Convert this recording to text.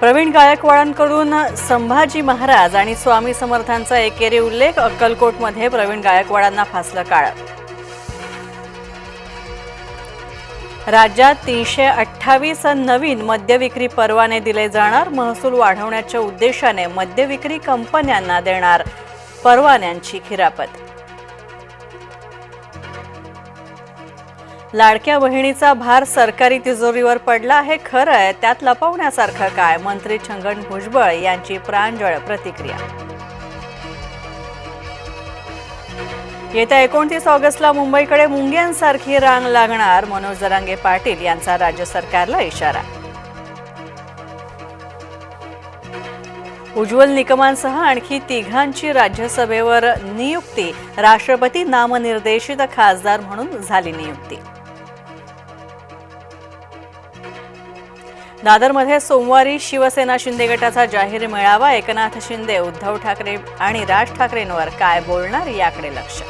प्रवीण गायकवाडांकडून संभाजी महाराज आणि स्वामी समर्थांचा एकेरी उल्लेख अक्कलकोटमध्ये प्रवीण गायकवाडांना फासलं काळ. राज्यात तीनशे अठ्ठावीस नवीन मद्यविक्री परवाने दिले जाणार महसूल वाढवण्याच्या उद्देशाने मद्यविक्री कंपन्यांना देणार परवान्यांची खिरापत. लाडक्या बहिणीचा भार सरकारी तिजोरीवर पडला हे खरं आहे त्यात लपवण्यासारखं काय? मंत्री छगन भुजबळ यांची प्रांजळ प्रतिक्रिया. येत्या एकोणतीस ऑगस्टला मुंबईकडे मुंग्यांसारखी रांग लागणार मनोज जरांगे पाटील यांचा राज्य सरकारला इशारा. उज्ज्वल निकमांसह आणखी तिघांची राज्यसभेवर नियुक्ती राष्ट्रपती नामनिर्देशित खासदार म्हणून झाली नियुक्ती. दादरमध्ये सोमवारी शिवसेना शिंदे गटाचा जाहीर मेळावा एकनाथ शिंदे उद्धव ठाकरे आणि राज ठाकरेंवर काय बोलणार याकडे लक्ष?